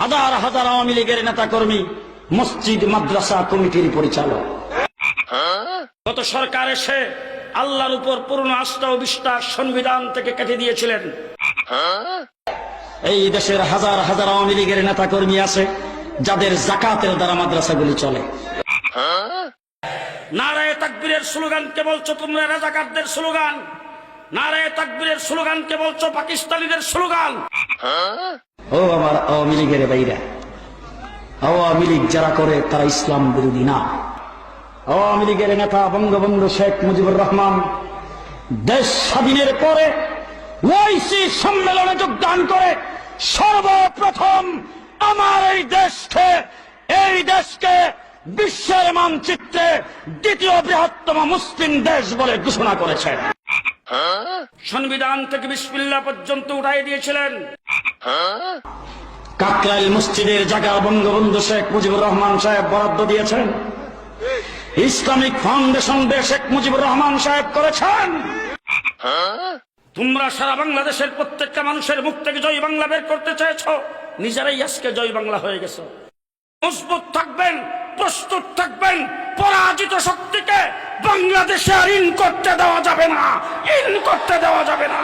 হাজার হাজার আওয়ামী লীগের নেতা কর্মী মসজিদ, মাদ্রাসা কমিটির পরিচালক। গত সরকার এসে আল্লাহর উপর পূর্ণ আস্থা ও বিশ্বাস সংবিধান থেকে কেটে দিয়েছিলেন। এই দেশের হাজার হাজার আওয়ামী লীগের নেতা কর্মী আছে, যাদের জাকাতের দ্বারা মাদ্রাসাগুলি চলে। নারায় তাকবীরের স্লোগান কে বলছো তোমরা রাজাকারদের স্লোগান। নারায় তাকবীরের স্লোগান কে বলছো পাকিস্তানিদের স্লোগান। ও আমার আওয়ামী লীগের বাইরা। আওয়ামী লীগ যারা করে তারা ইসলাম বিরোধী না। আওয়ামী লীগের নেতা বঙ্গবন্ধু শেখ মুজিবুর রহমান দেশ স্বাধীনের পরে ওয়াইসি সম্মেলনে যোগদান করে সর্বপ্রথম আমার এই দেশকে এই দেশকে বিশ্বের মানচিত্রে দ্বিতীয় বৃহত্তম মুসলিম দেশ বলে ঘোষণা করেছেন সংবিধান থেকে বিসমিল্লা পর্যন্ত উঠাই দিয়েছিলেন। কাকরাইল মসজিদের জায়গা বঙ্গবন্ধু শেখ মুজিবুর রহমান সাহেব বরাদ্দ দিয়েছেন। ইসলামিক ফাউন্ডেশন দিয়ে শেখ মুজিবুর রহমান সাহেব করেছেন। তোমরা সারা বাংলাদেশের প্রত্যেকটা মানুষের মুখ থেকে জয় বাংলা বের করতে চেয়েছ। নিজেরাই আজকে জয় বাংলা হয়ে গেছো। মজবুত থাকবেন, প্রস্তুত থাকবেন, পরাজিত শক্তিকে বাংলাদেশে আর ইন করতে দেওয়া যাবে না, ইন করতে দেওয়া যাবে না।